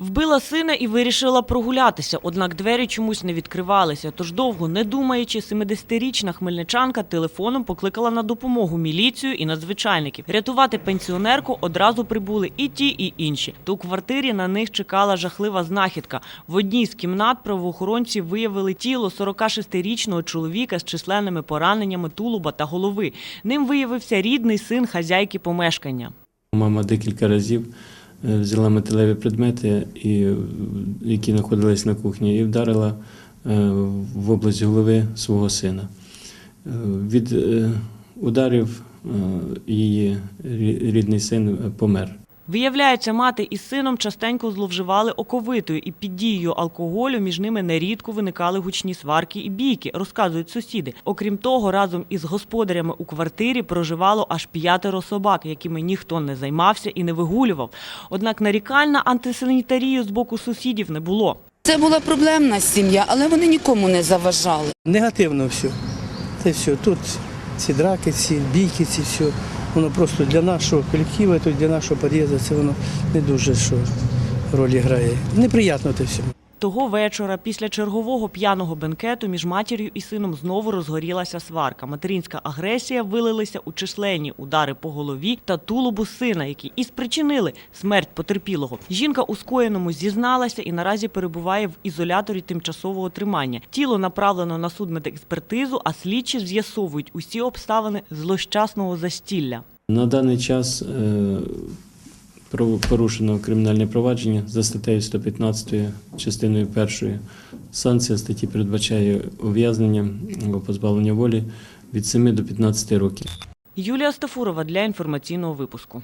Вбила сина і вирішила прогулятися, однак двері чомусь не відкривалися. Тож довго не думаючи, 70-річна хмельничанка телефоном покликала на допомогу міліцію і надзвичайників. Рятувати пенсіонерку одразу прибули і ті, і інші. То у квартирі на них чекала жахлива знахідка. В одній з кімнат правоохоронці виявили тіло 46-річного чоловіка з численними пораненнями тулуба та голови. Ним виявився рідний син хазяйки помешкання. Мама декілька разів взяла металеві предмети, е, які знаходились на кухні, і вдарила е, в область голови свого сина. Е, Від е, ударів е, її рідний син е, помер. Виявляється, мати із сином частенько зловживали оковитою, і під дією алкоголю між ними нерідко виникали гучні сварки і бійки, розказують сусіди. Окрім того, разом із господарями у квартирі проживало аж п'ятеро собак, якими ніхто не займався і не вигулював. Однак нарікань на антисанітарію з боку сусідів не було. Це була проблемна сім'я, але вони нікому не заважали. Негативно все. Це все. Тут ці драки, ці бійки, ці все. Воно просто для нашого колективу, для нашого під'їзду, це воно не дуже що ролі грає. Неприятно це все. Того вечора, після чергового п'яного бенкету, між матір'ю і сином знову розгорілася сварка. Материнська агресія вилилася у численні удари по голові та тулубу сина, які і спричинили смерть потерпілого. Жінка у скоєному зізналася і наразі перебуває в ізоляторі тимчасового тримання. Тіло направлено на судмедекспертизу, а слідчі з'ясовують усі обставини злощасного застілля. На даний час е, порушено кримінальне провадження за статтею 115 частиною 1. Санкція статті передбачає ув'язнення або позбавлення волі від 7 до 15 років. Юлія Стафурова для інформаційного випуску.